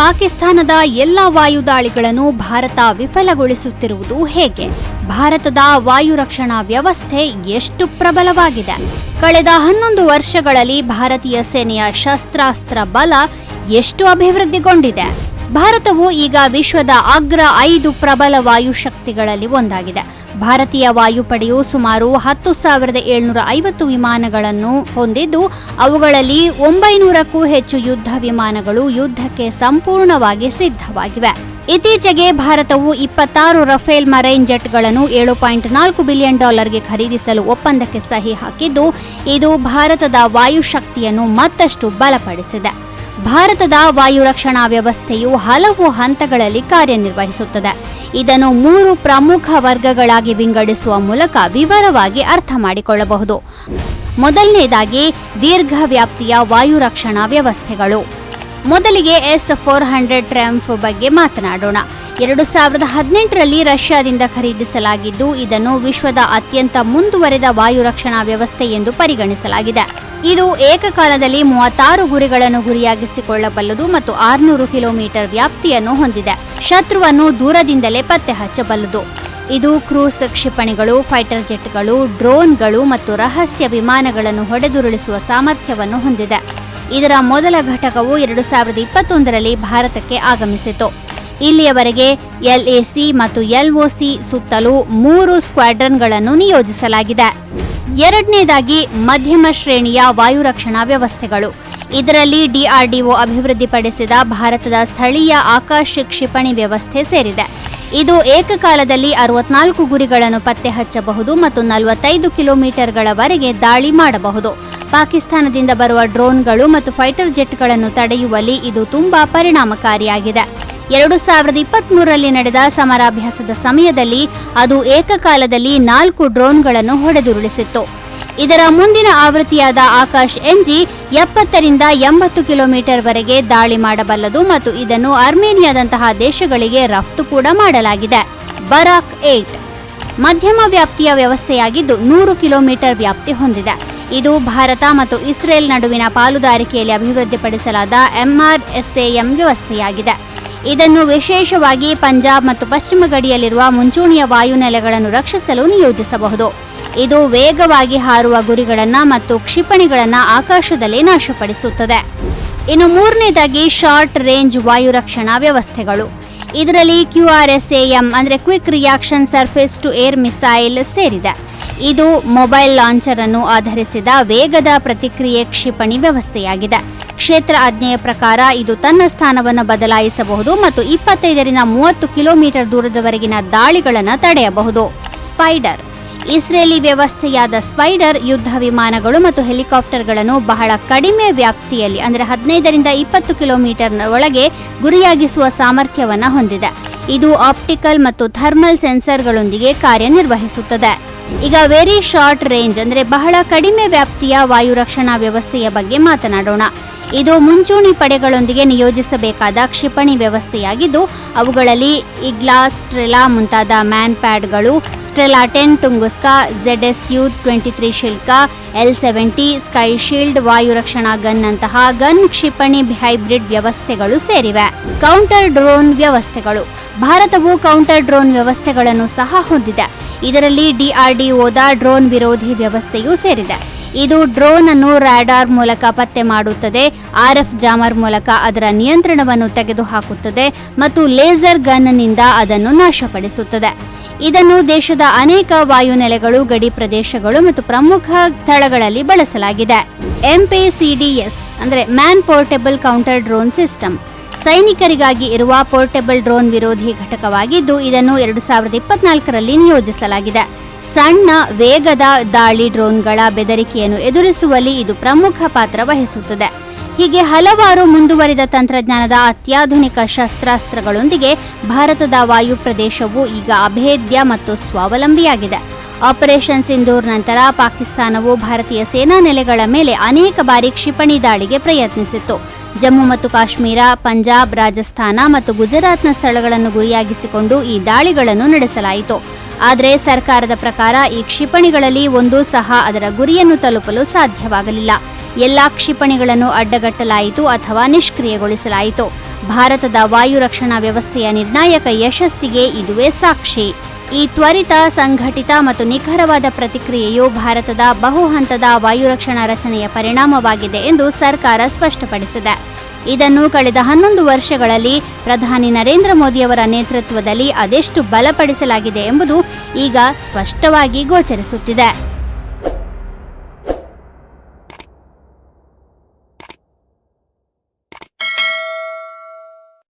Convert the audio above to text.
ಪಾಕಿಸ್ತಾನದ ಎಲ್ಲ ವಾಯುದಾಳಿಗಳನ್ನು ಭಾರತ ವಿಫಲಗೊಳಿಸುತ್ತಿರುವುದು ಹೇಗೆ? ಭಾರತದ ವಾಯು ರಕ್ಷಣಾ ವ್ಯವಸ್ಥೆ ಎಷ್ಟು ಪ್ರಬಲವಾಗಿದೆ? ಕಳೆದ ಹನ್ನೊಂದು ವರ್ಷಗಳಲ್ಲಿ ಭಾರತೀಯ ಸೇನೆಯ ಶಸ್ತ್ರಾಸ್ತ್ರ ಬಲ ಎಷ್ಟು ಅಭಿವೃದ್ಧಿಗೊಂಡಿದೆ? ಭಾರತವು ಈಗ ವಿಶ್ವದ ಅಗ್ರ ಐದು ಪ್ರಬಲ ವಾಯುಶಕ್ತಿಗಳಲ್ಲಿ ಒಂದಾಗಿದೆ. ಭಾರತೀಯ ವಾಯುಪಡೆಯು ಸುಮಾರು ಹತ್ತು ಸಾವಿರದ ಏಳ್ನೂರ ಐವತ್ತು ವಿಮಾನಗಳನ್ನು ಹೊಂದಿದ್ದು, ಅವುಗಳಲ್ಲಿ ಒಂಬೈನೂರಕ್ಕೂ ಹೆಚ್ಚು ಯುದ್ಧ ವಿಮಾನಗಳು ಯುದ್ಧಕ್ಕೆ ಸಂಪೂರ್ಣವಾಗಿ ಸಿದ್ಧವಾಗಿವೆ. ಇತ್ತೀಚೆಗೆ ಭಾರತವು ಇಪ್ಪತ್ತಾರು ರಫೇಲ್ ಮರೈನ್ ಜೆಟ್ಗಳನ್ನು ಏಳು ಪಾಯಿಂಟ್ ನಾಲ್ಕು ಬಿಲಿಯನ್ ಡಾಲರ್ಗೆ ಖರೀದಿಸಲು ಒಪ್ಪಂದಕ್ಕೆ ಸಹಿ ಹಾಕಿದ್ದು, ಇದು ಭಾರತದ ವಾಯುಶಕ್ತಿಯನ್ನು ಮತ್ತಷ್ಟು ಬಲಪಡಿಸಿದೆ. ಭಾರತದ ವಾಯು ರಕ್ಷಣಾ ವ್ಯವಸ್ಥೆಯು ಹಲವು ಹಂತಗಳಲ್ಲಿ ಕಾರ್ಯನಿರ್ವಹಿಸುತ್ತದೆ. ಇದನ್ನು ಮೂರು ಪ್ರಮುಖ ವರ್ಗಗಳಾಗಿ ವಿಂಗಡಿಸುವ ಮೂಲಕ ವಿವರವಾಗಿ ಅರ್ಥ ಮಾಡಿಕೊಳ್ಳಬಹುದು. ಮೊದಲನೇದಾಗಿ ದೀರ್ಘ ವ್ಯಾಪ್ತಿಯ ವಾಯು ರಕ್ಷಣಾ ವ್ಯವಸ್ಥೆಗಳು. ಮೊದಲಿಗೆ ಎಸ್ ಫೋರ್ ಹಂಡ್ರೆಡ್ ಟ್ರಂಫ್ ಬಗ್ಗೆ ಮಾತನಾಡೋಣ. ಎರಡು ಸಾವಿರದ ಹದಿನೆಂಟರಲ್ಲಿ ರಷ್ಯಾದಿಂದ ಖರೀದಿಸಲಾಗಿದ್ದು, ಇದನ್ನು ವಿಶ್ವದ ಅತ್ಯಂತ ಮುಂದುವರೆದ ವಾಯು ರಕ್ಷಣಾ ವ್ಯವಸ್ಥೆ ಎಂದು ಪರಿಗಣಿಸಲಾಗಿದೆ. ಇದು ಏಕಕಾಲದಲ್ಲಿ ಮೂವತ್ತಾರು ಗುರಿಗಳನ್ನು ಗುರಿಯಾಗಿಸಿಕೊಳ್ಳಬಲ್ಲದು ಮತ್ತು ಆರುನೂರು ಕಿಲೋಮೀಟರ್ ವ್ಯಾಪ್ತಿಯನ್ನು ಹೊಂದಿದೆ. ಶತ್ರುವನ್ನು ದೂರದಿಂದಲೇ ಪತ್ತೆ ಹಚ್ಚಬಲ್ಲದು. ಇದು ಕ್ರೂಸ್ ಕ್ಷಿಪಣಿಗಳು, ಫೈಟರ್ ಜೆಟ್ಗಳು, ಡ್ರೋನ್ಗಳು ಮತ್ತು ರಹಸ್ಯ ವಿಮಾನಗಳನ್ನು ಹೊಡೆದುರುಳಿಸುವ ಸಾಮರ್ಥ್ಯವನ್ನು ಹೊಂದಿದೆ. ಇದರ ಮೊದಲ ಘಟಕವು ಎರಡು ಸಾವಿರದ ಇಪ್ಪತ್ತೊಂದರಲ್ಲಿ ಭಾರತಕ್ಕೆ ಆಗಮಿಸಿತು. ಇಲ್ಲಿಯವರೆಗೆ ಎಲ್ಎಸಿ ಮತ್ತು ಎಲ್ಒಸಿ ಸುತ್ತಲೂ ಮೂರು ಸ್ಕ್ವಾಡ್ರನ್ಗಳನ್ನು ನಿಯೋಜಿಸಲಾಗಿದೆ. ಎರಡನೇದಾಗಿ ಮಧ್ಯಮ ಶ್ರೇಣಿಯ ವಾಯು ರಕ್ಷಣಾ ವ್ಯವಸ್ಥೆಗಳು. ಇದರಲ್ಲಿ ಡಿಆರ್ಡಿಒ ಅಭಿವೃದ್ಧಿಪಡಿಸಿದ ಭಾರತದ ಸ್ಥಳೀಯ ಆಕಾಶ ಕ್ಷಿಪಣಿ ವ್ಯವಸ್ಥೆ ಸೇರಿದೆ. ಇದು ಏಕಕಾಲದಲ್ಲಿ ಅರವತ್ನಾಲ್ಕು ಗುರಿಗಳನ್ನು ಪತ್ತೆ ಹಚ್ಚಬಹುದು ಮತ್ತು ನಲವತ್ತೈದು ಕಿಲೋಮೀಟರ್ಗಳವರೆಗೆ ದಾಳಿ ಮಾಡಬಹುದು. ಪಾಕಿಸ್ತಾನದಿಂದ ಬರುವ ಡ್ರೋನ್ಗಳು ಮತ್ತು ಫೈಟರ್ ಜೆಟ್ಗಳನ್ನು ತಡೆಯುವಲ್ಲಿ ಇದು ತುಂಬಾ ಪರಿಣಾಮಕಾರಿಯಾಗಿದೆ. ಎರಡು ಸಾವಿರದ ಇಪ್ಪತ್ಮೂರರಲ್ಲಿ ನಡೆದ ಸಮರಾಭ್ಯಾಸದ ಸಮಯದಲ್ಲಿ ಅದು ಏಕಕಾಲದಲ್ಲಿ ನಾಲ್ಕು ಡ್ರೋನ್ಗಳನ್ನು ಹೊಡೆದುರುಳಿಸಿತ್ತು. ಇದರ ಮುಂದಿನ ಆವೃತ್ತಿಯಾದ ಆಕಾಶ್ ಎನ್ಜಿ ಎಪ್ಪತ್ತರಿಂದ ಎಂಬತ್ತು ಕಿಲೋಮೀಟರ್ ವರೆಗೆ ದಾಳಿ ಮಾಡಬಲ್ಲದು ಮತ್ತು ಇದನ್ನು ಅರ್ಮೇನಿಯಾದಂತಹ ದೇಶಗಳಿಗೆ ರಫ್ತು ಕೂಡ ಮಾಡಲಾಗಿದೆ. ಬರಾಕ್ ಏಟ್ ಮಧ್ಯಮ ವ್ಯಾಪ್ತಿಯ ವ್ಯವಸ್ಥೆಯಾಗಿದ್ದು ನೂರು ಕಿಲೋಮೀಟರ್ ವ್ಯಾಪ್ತಿ ಹೊಂದಿದೆ. ಇದು ಭಾರತ ಮತ್ತು ಇಸ್ರೇಲ್ ನಡುವಿನ ಪಾಲುದಾರಿಕೆಯಲ್ಲಿ ಅಭಿವೃದ್ಧಿಪಡಿಸಲಾದ ಎಂಆರ್ಎಸ್ಎಎಂ ವ್ಯವಸ್ಥೆಯಾಗಿದೆ. ಇದನ್ನು ವಿಶೇಷವಾಗಿ ಪಂಜಾಬ್ ಮತ್ತು ಪಶ್ಚಿಮ ಗಡಿಯಲ್ಲಿರುವ ಮುಂಚೂಣಿಯ ವಾಯುನೆಲೆಗಳನ್ನು ರಕ್ಷಿಸಲು ನಿಯೋಜಿಸಬಹುದು. ಇದು ವೇಗವಾಗಿ ಹಾರುವ ಗುರಿಗಳನ್ನು ಮತ್ತು ಕ್ಷಿಪಣಿಗಳನ್ನು ಆಕಾಶದಲ್ಲಿ ನಾಶಪಡಿಸುತ್ತದೆ. ಇನ್ನು ಮೂರನೇದಾಗಿ ಶಾರ್ಟ್ ರೇಂಜ್ ವಾಯು ರಕ್ಷಣಾ ವ್ಯವಸ್ಥೆಗಳು. ಇದರಲ್ಲಿ ಕ್ಯೂಆರ್ಎಸ್ಎಎಂ ಅಂದರೆ quick reaction surface to air missile ಸೇರಿದೆ. ಇದು ಮೊಬೈಲ್ ಲಾಂಚರ್ ಅನ್ನು ಆಧರಿಸಿದ ವೇಗದ ಪ್ರತಿಕ್ರಿಯೆ ಕ್ಷಿಪಣಿ ವ್ಯವಸ್ಥೆಯಾಗಿದೆ. ಕ್ಷೇತ್ರ ಆಜ್ಞೆಯ ಪ್ರಕಾರ ಇದು ತನ್ನ ಸ್ಥಾನವನ್ನು ಬದಲಾಯಿಸಬಹುದು ಮತ್ತು ಇಪ್ಪತ್ತೈದರಿಂದ ಮೂವತ್ತು ಕಿಲೋಮೀಟರ್ ದೂರದವರೆಗಿನ ದಾಳಿಗಳನ್ನು ತಡೆಯಬಹುದು. ಸ್ಪೈಡರ್. ಇಸ್ರೇಲಿ ವ್ಯವಸ್ಥೆಯಾದ ಸ್ಪೈಡರ್ ಯುದ್ಧ ವಿಮಾನಗಳು ಮತ್ತು ಹೆಲಿಕಾಪ್ಟರ್ಗಳನ್ನು ಬಹಳ ಕಡಿಮೆ ವ್ಯಾಪ್ತಿಯಲ್ಲಿ, ಅಂದರೆ ಹದಿನೈದರಿಂದ ಇಪ್ಪತ್ತು ಕಿಲೋಮೀಟರ್ ಒಳಗೆ ಗುರಿಯಾಗಿಸುವ ಸಾಮರ್ಥ್ಯವನ್ನು ಹೊಂದಿದೆ. ಇದು ಆಪ್ಟಿಕಲ್ ಮತ್ತು ಥರ್ಮಲ್ ಸೆನ್ಸರ್ಗಳೊಂದಿಗೆ ಕಾರ್ಯನಿರ್ವಹಿಸುತ್ತದೆ. ಈಗ ವೆರಿ ಶಾರ್ಟ್ ರೇಂಜ್ ಅಂದರೆ ಬಹಳ ಕಡಿಮೆ ವ್ಯಾಪ್ತಿಯ ವಾಯು ರಕ್ಷಣಾ ವ್ಯವಸ್ಥೆಯ ಬಗ್ಗೆ ಮಾತನಾಡೋಣ. ಇದು ಮುಂಚೂಣಿ ಪಡೆಗಳೊಂದಿಗೆ ನಿಯೋಜಿಸಬೇಕಾದ ಕ್ಷಿಪಣಿ ವ್ಯವಸ್ಥೆಯಾಗಿದ್ದು, ಅವುಗಳಲ್ಲಿ ಇಗ್ಲಾಸ್ ಟ್ರೆಲಾ ಮುಂತಾದ man ಪ್ಯಾಡ್ಗಳು Strela ten Tunguska Z S U twenty three Shilka L seventy sky shield ವಾಯು ರಕ್ಷಣಾ ಗನ್ ನಂತಹ ಗನ್ ಕ್ಷಿಪಣಿ ಹೈಬ್ರಿಡ್ ವ್ಯವಸ್ಥೆಗಳು ಸೇರಿವೆ. ಕೌಂಟರ್ ಡ್ರೋನ್ ವ್ಯವಸ್ಥೆಗಳು. ಭಾರತವು ಕೌಂಟರ್ ಡ್ರೋನ್ ವ್ಯವಸ್ಥೆಗಳನ್ನು ಸಹ ಹೊಂದಿದೆ. ಇದರಲ್ಲಿ ಡಿಆರ್ಡಿಒದ ಡ್ರೋನ್ ವಿರೋಧಿ ವ್ಯವಸ್ಥೆಯೂ ಸೇರಿದೆ. ಇದು ಡ್ರೋನ್ ಅನ್ನು ರಾಡಾರ್ ಮೂಲಕ ಪತ್ತೆ ಮಾಡುತ್ತದೆ ಆರ್ಎಫ್ ಜಾಮರ್ ಮೂಲಕ ಅದರ ನಿಯಂತ್ರಣವನ್ನು ತೆಗೆದುಹಾಕುತ್ತದೆ ಮತ್ತು ಲೇಸರ್ ಗನ್ನಿಂದ ಅದನ್ನು ನಾಶಪಡಿಸುತ್ತದೆ. ಇದನ್ನು ದೇಶದ ಅನೇಕ ವಾಯುನೆಲೆಗಳು, ಗಡಿ ಪ್ರದೇಶಗಳು ಮತ್ತು ಪ್ರಮುಖ ಸ್ಥಳಗಳಲ್ಲಿ ಬಳಸಲಾಗಿದೆ. ಎಂಪಿಸಿಡಿಎಸ್ ಅಂದರೆ man portable counter drone system ಸೈನಿಕರಿಗಾಗಿ ಇರುವ ಪೋರ್ಟೆಬಲ್ ಡ್ರೋನ್ ವಿರೋಧಿ ಘಟಕವಾಗಿದ್ದು, ಇದನ್ನು ಎರಡು ಸಾವಿರದ ಇಪ್ಪತ್ನಾಲ್ಕರಲ್ಲಿ ನಿಯೋಜಿಸಲಾಗಿದೆ. ಸಣ್ಣ, ವೇಗದ ದಾಳಿ ಡ್ರೋನ್ಗಳ ಬೆದರಿಕೆಯನ್ನು ಎದುರಿಸುವಲ್ಲಿ ಇದು ಪ್ರಮುಖ ಪಾತ್ರ ವಹಿಸುತ್ತದೆ. ಹೀಗೆ ಹಲವಾರು ಮುಂದುವರಿದ ತಂತ್ರಜ್ಞಾನದ ಅತ್ಯಾಧುನಿಕ ಶಸ್ತ್ರಾಸ್ತ್ರಗಳೊಂದಿಗೆ ಭಾರತದ ವಾಯು ಪ್ರದೇಶವು ಈಗ ಅಭೇದ್ಯ ಮತ್ತು ಸ್ವಾವಲಂಬಿಯಾಗಿದೆ. ಆಪರೇಷನ್ ಸಿಂಧೂರ್ ನಂತರ ಪಾಕಿಸ್ತಾನವು ಭಾರತೀಯ ಸೇನಾ ನೆಲೆಗಳ ಮೇಲೆ ಅನೇಕ ಬಾರಿ ಕ್ಷಿಪಣಿ ದಾಳಿಗೆ ಪ್ರಯತ್ನಿಸಿತ್ತು. ಜಮ್ಮು ಮತ್ತು ಕಾಶ್ಮೀರ, ಪಂಜಾಬ್, ರಾಜಸ್ಥಾನ ಮತ್ತು ಗುಜರಾತ್ನ ಸ್ಥಳಗಳನ್ನು ಗುರಿಯಾಗಿಸಿಕೊಂಡು ಈ ದಾಳಿಗಳನ್ನು ನಡೆಸಲಾಯಿತು. ಆದರೆ ಸರ್ಕಾರದ ಪ್ರಕಾರ ಈ ಕ್ಷಿಪಣಿಗಳಲ್ಲಿ ಒಂದೂ ಸಹ ಅದರ ಗುರಿಯನ್ನು ತಲುಪಲು ಸಾಧ್ಯವಾಗಲಿಲ್ಲ. ಎಲ್ಲಾ ಕ್ಷಿಪಣಿಗಳನ್ನು ಅಡ್ಡಗಟ್ಟಲಾಯಿತು ಅಥವಾ ನಿಷ್ಕ್ರಿಯಗೊಳಿಸಲಾಯಿತು. ಭಾರತದ ವಾಯು ರಕ್ಷಣಾ ವ್ಯವಸ್ಥೆಯ ನಿರ್ಣಾಯಕ ಯಶಸ್ಸಿಗೆ ಇದುವೇ ಸಾಕ್ಷಿ. ಈ ತ್ವರಿತ, ಸಂಘಟಿತ ಮತ್ತು ನಿಖರವಾದ ಪ್ರತಿಕ್ರಿಯೆಯು ಭಾರತದ ಬಹುಹಂತದ ವಾಯು ರಕ್ಷಣಾ ರಚನೆಯ ಪರಿಣಾಮವಾಗಿದೆ ಎಂದು ಸರ್ಕಾರ ಸ್ಪಷ್ಟಪಡಿಸಿದೆ. ಇದನ್ನು ಕಳೆದ ಹನ್ನೊಂದು ವರ್ಷಗಳಲ್ಲಿ ಪ್ರಧಾನಿ ನರೇಂದ್ರ ಮೋದಿಯವರ ನೇತೃತ್ವದಲ್ಲಿ ಅದೆಷ್ಟು ಬಲಪಡಿಸಲಾಗಿದೆ ಎಂಬುದು ಈಗ ಸ್ಪಷ್ಟವಾಗಿ ಗೋಚರಿಸುತ್ತಿದೆ.